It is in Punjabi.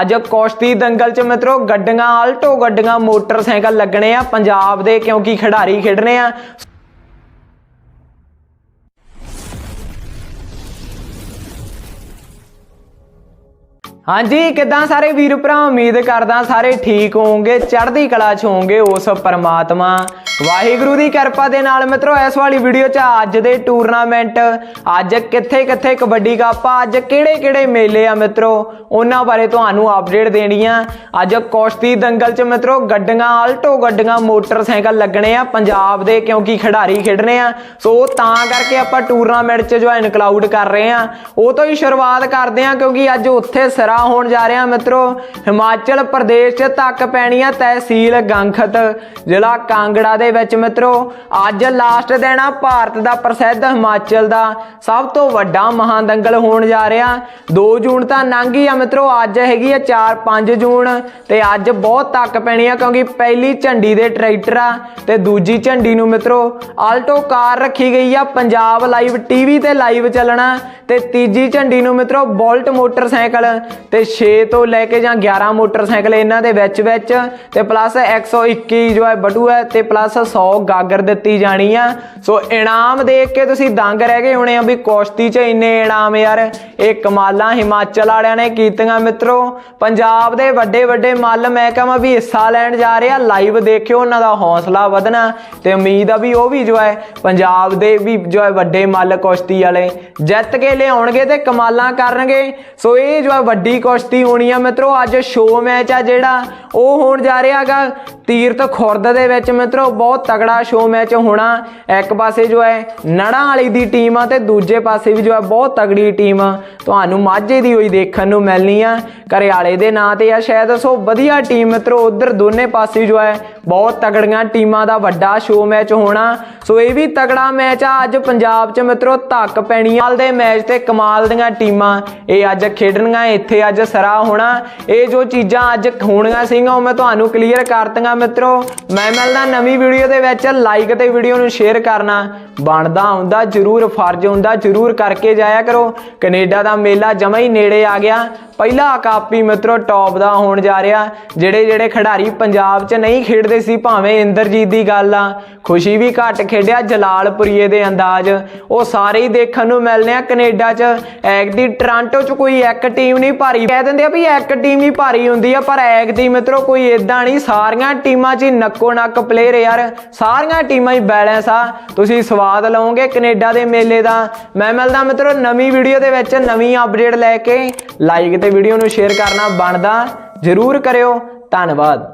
ਅੱਜ ਕੁਸ਼ਤੀ ਦੰਗਲ 'ਚ ਮਿੱਤਰੋ ਗੱਡੀਆਂ, ਆਲਟੋ ਗੱਡੀਆਂ, ਮੋਟਰਸਾਈਕਲ ਲੱਗਣੇ ਆ ਪੰਜਾਬ ਦੇ, ਕਿਉਂਕਿ ਖਿਡਾਰੀ ਖੇਡਣੇ ਆ। ਹਾਂਜੀ, ਕਿਦਾਂ ਸਾਰੇ ਵੀਰ ਭਰਾ? ਉਮੀਦ ਕਰਦਾ ਸਾਰੇ ਠੀਕ ਹੋਵੋਗੇ, ਚੜ੍ਹਦੀ ਕਲਾ 'ਚ ਹੋਵੋਗੇ ਉਸ ਪਰਮਾਤਮਾ। ਵਾਹਿਗੁਰੂ ਦੀ ਕਿਰਪਾ ਦੇ ਨਾਲ ਮਿੱਤਰੋ, ਇਸ ਵਾਲੀ ਵੀਡੀਓ 'ਚ ਅੱਜ ਦੇ ਟੂਰਨਾਮੈਂਟ, ਅੱਜ ਕਿੱਥੇ ਕਿੱਥੇ ਕਬੱਡੀ ਕੱਪ ਆ ਅੱਜ ਕਿਹੜੇ ਕਿਹੜੇ ਮੇਲੇ ਆ ਮਿੱਤਰੋ, ਉਹਨਾਂ ਬਾਰੇ ਤੁਹਾਨੂੰ ਅਪਡੇਟ ਦੇਣੀ ਆ ਅੱਜ ਕੁਸ਼ਤੀ ਦੰਗਲ 'ਚ ਮਿੱਤਰੋ, ਗੱਡੀਆਂ, ਆਲਟੋ ਗੱਡੀਆਂ, ਮੋਟਰਸਾਈਕਲ ਲੱਗਣੇ ਆ ਪੰਜਾਬ ਦੇ, ਕਿਉਂਕਿ ਖਿਡਾਰੀ ਖੇਡਣੇ ਆ। ਸੋ ਤਾਂ ਕਰਕੇ ਆਪਾਂ ਟੂਰਨਾਮੈਂਟ 'ਚ ਜੋ ਇਨਕਲੂਡ ਕਰ ਰਹੇ ਆ। ਉਹ ਤੋਂ ਹੀ ਸ਼ੁਰੂਆਤ ਕਰਦੇ ਆ, ਕਿਉਂਕਿ ਅੱਜ ਉੱਥੇ ਸਿਰਾ ਹੋਣ ਜਾ ਰਿਹਾ ਮਿੱਤਰੋ, ਹਿਮਾਚਲ ਪ੍ਰਦੇਸ਼ 'ਚ ਤੱਕ ਪੈਣੀ ਹੈ ਤਹਿਸੀਲ ਗੰਖਤ ਜ਼ਿਲ੍ਹਾ ਕਾਂਗੜਾ ਦੇ ਵਿੱਚ ਮਿੱਤਰੋ, ਅੱਜ ਲਾਸਟ ਦਿਨ ਆ, ਭਾਰਤ ਦਾ ਪ੍ਰਸਿੱਧ ਹਿਮਾਚਲ ਦਾ ਸਭ ਤੋਂ ਵੱਡਾ ਮਹਾਦੰਗਲ ਹੋਣ ਜਾ ਰਿਹਾ। 2 ਜੂਨ ਤਾਂ ਲੰਘ ਗਈ ਆ ਮਿੱਤਰੋ, ਅੱਜ ਹੈਗੀ ਆ 4-5 ਜੂਨ ਤੇ ਅੱਜ ਬਹੁਤ ਤੱਕ ਪੈਣੀ ਆ ਕਿਉਂਕਿ ਪਹਿਲੀ ਝੰਡੀ ਦੇ ਟਰੈਕਟਰ ਆ ਤੇ ਦੂਜੀ ਝੰਡੀ ਨੂੰ ਮਿੱਤਰੋ ਆਲਟੋ ਕਾਰ ਰੱਖੀ ਗਈ ਆ, ਪੰਜਾਬ ਲਾਈਵ ਟੀਵੀ ਤੇ ਲਾਈਵ ਚੱਲਣਾ ਤੇ ਤੀਜੀ ਝੰਡੀ ਨੂੰ ਮਿੱਤਰੋ ਬੋਲਟ ਮੋਟਰਸਾਈਕਲ ਤੇ 6 ਤੋਂ ਲੈ ਕੇ ਜਾਂ 11 ਮੋਟਰਸਾਈਕਲ ਇਹਨਾਂ ਦੇ ਵਿੱਚ ਵਿੱਚ, ਤੇ ਪਲੱਸ 121 ਜੋ ਹੈ ਬਟੂ ਹੈ, ਤੇ ਪਲੱਸ 100 ਗਾਗਰ ਦਿੱਤੀ ਜਾਣੀ ਆ। ਸੋ ਇਨਾਮ ਦੇਖ ਕੇ ਤੁਸੀਂ ਦੰਗ ਰਹਿ ਗਏ ਹੋਣੇ ਆ ਵੀ ਕੋਸ਼ਤੀ 'ਚ ਇੰਨੇ ਇਨਾਮ ਯਾਰ। ਇਹ ਕਮਾਲਾਂ ਹਿਮਾਚਲ ਵਾਲਿਆਂ ਨੇ ਕੀਤੀਆਂ ਮਿੱਤਰੋ। ਪੰਜਾਬ ਦੇ ਵੱਡੇ ਵੱਡੇ ਮੱਲ ਮੈਂ ਕਹਾਂ ਵੀ ਹਿੱਸਾ ਲੈਣ ਜਾ ਰਹੇ ਆ ਲਾਈਵ ਦੇਖਿਓ ਉਹਨਾਂ ਦਾ ਹੌਸਲਾ ਵਧਣਾ। ਤੇ ਉਮੀਦ ਆ ਵੀ ਉਹ ਵੀ ਜੋ ਹੈ, ਪੰਜਾਬ ਦੇ ਵੀ ਜੋ ਹੈ ਵੱਡੇ ਮੱਲ ਕੋਸ਼ਤੀ ਵਾਲੇ ਜਿੱਤ ਕੇ ਲਿਆਉਣਗੇ ਤੇ ਕਮਾਲਾਂ ਕਰਨਗੇ। ਸੋ ਇਹ ਜੋ ਹੈ ਵੱਡੀ ਕੁਸ਼ਤੀ ਹੋਣੀ ਆ ਮਿੱਤਰੋ ਅੱਜ ਸ਼ੋ ਮੈਚ ਆ ਜਿਹੜਾ ਉਹ ਹੋਣ ਜਾ ਰਿਹਾ ਹੈਗਾ ਤੀਰਥ ਖੁਰਦ ਦੇ ਵਿੱਚ ਮਿੱਤਰੋ, ਬਹੁਤ ਤਗੜਾ ਸ਼ੋ ਮੈਚ ਹੋਣਾ ਇੱਕ ਪਾਸੇ ਜੋ ਹੈ, ਨੜਾਂ ਵਾਲੀ ਦੀ ਟੀਮ ਆ ਤੇ ਦੂਜੇ ਪਾਸੇ ਵੀ ਜੋ ਹੈ, ਬਹੁਤ ਤਗੜੀ ਟੀਮ ਆ। ਤੁਹਾਨੂੰ ਮਾਝੇ ਦੀ ਹੋਈ ਦੇਖਣ ਨੂੰ ਮਿਲਣੀ ਆ ਘਰਿਆਲੇ ਦੇ ਨਾਂ ਤੇ ਆ ਸ਼ਾਇਦ, ਸੋ ਵਧੀਆ ਟੀਮ ਮਿੱਤਰੋ, ਉਧਰ ਦੋਨੇ ਪਾਸੇ ਜੋ ਹੈ, ਬਹੁਤ ਤਗੜੀਆਂ ਟੀਮਾਂ ਦਾ ਵੱਡਾ ਸ਼ੋ ਮੈਚ ਹੋਣਾ। ਸੋ ਇਹ ਵੀ ਤਗੜਾ ਮੈਚ ਆ, ਅੱਜ ਪੰਜਾਬ 'ਚ ਮਿੱਤਰੋ, ਧੱਕ ਪੈਣੀ ਆ। ਦੇ ਮੈਚ ਤੇ ਕਮਾਲ ਦੀਆਂ ਟੀਮਾਂ ਇਹ ਅੱਜ ਖੇਡਣੀਆਂ, ਇੱਥੇ ਅੱਜ ਸਰਾ ਹੋਣਾ। ਇਹ ਜੋ ਚੀਜ਼ਾਂ ਅੱਜ ਹੋਣੀਆਂ ਸੀਗੀਆਂ, ਉਹ ਮੈਂ ਤੁਹਾਨੂੰ ਕਲੀਅਰ ਕਰਤੀਆਂ ਮਿੱਤਰੋ, ਮੈਂ ਮਿਲਦਾ ਨਵੀਂ ਵੀਡੀਓ ਦੇ ਵਿੱਚ। ਲਾਈਕ ਤੇ ਵੀਡੀਓ ਨੂੰ ਸ਼ੇਅਰ ਕਰਨਾ ਬਣਦਾ ਹੁੰਦਾ, ਜਰੂਰ ਫਰਜ਼ ਹੁੰਦਾ, ਜਰੂਰ ਕਰਕੇ ਜਾਇਆ ਕਰੋ। ਕੈਨੇਡਾ ਦਾ ਮੇਲਾ ਜਮਾ ਹੀ ਨੇੜੇ ਆ ਗਿਆ। ਪਹਿਲਾ ਕਾਪੀ ਮਿੱਤਰੋ ਟੌਪ ਦਾ ਹੋਣ ਜਾ ਰਿਹਾ। ਜਿਹੜੇ ਜਿਹੜੇ ਖਿਡਾਰੀ ਪੰਜਾਬ 'ਚ ਨਹੀਂ ਖੇਡਦੇ ਸੀ, ਭਾਵੇਂ ਇੰਦਰਜੀਤ ਦੀ ਗੱਲ ਆ, ਖੁਸ਼ੀ ਵੀ ਘੱਟ ਖੇਡਿਆ ਜਲਾਲਪੁਰੀਏ ਦੇ ਅੰਦਾਜ਼। ਉਹ ਸਾਰੇ ਹੀ ਦੇਖਣ ਨੂੰ ਮਿਲਨੇ ਆ ਕੈਨੇਡਾ 'ਚ। ਐਗ ਦੀ ਟ੍ਰਾਂਟੋ 'ਚ ਕੋਈ ਇੱਕ ਟੀਮ ਨਹੀਂ ਭਾਰੀ। ਕਹਿ ਦਿੰਦੇ ਆ ਵੀ ਇੱਕ ਟੀਮ ਹੀ ਭਾਰੀ ਹੁੰਦੀ ਆ, ਪਰ ਐਗ ਦੀ ਮਿੱਤਰੋ ਕੋਈ ਇਦਾਂ ਨਹੀਂ। ਸਾਰੀਆਂ ਟੀਮਾਂ 'ਚ ਹੀ ਨੱਕੋ ਨੱਕ ਪਲੇਅਰ ਯਾਰ। ਸਾਰੀਆਂ ਟੀਮਾਂ ਹੀ ਬੈਲੈਂਸ ਆ। ਤੁਸੀਂ ਸਵਾਦ ਲਓਗੇ ਕੈਨੇਡਾ ਦੇ ਮੇਲੇ ਦਾ। ਮੈਂ ਮਿਲਦਾ ਮਿੱਤਰੋ ਨਵੀਂ ਵੀਡੀਓ ਦੇ ਵਿੱਚ ਨਵੀਂ ਅਪਡੇਟ ਲੈ ਕੇ। ਲਾਈਕ ਤੇ ਵੀਡੀਓ ਨੂੰ ਸ਼ੇਅਰ ਕਰਨਾ ਬਣਦਾ ਜਰੂਰ ਕਰਿਓ। ਧੰਨਵਾਦ।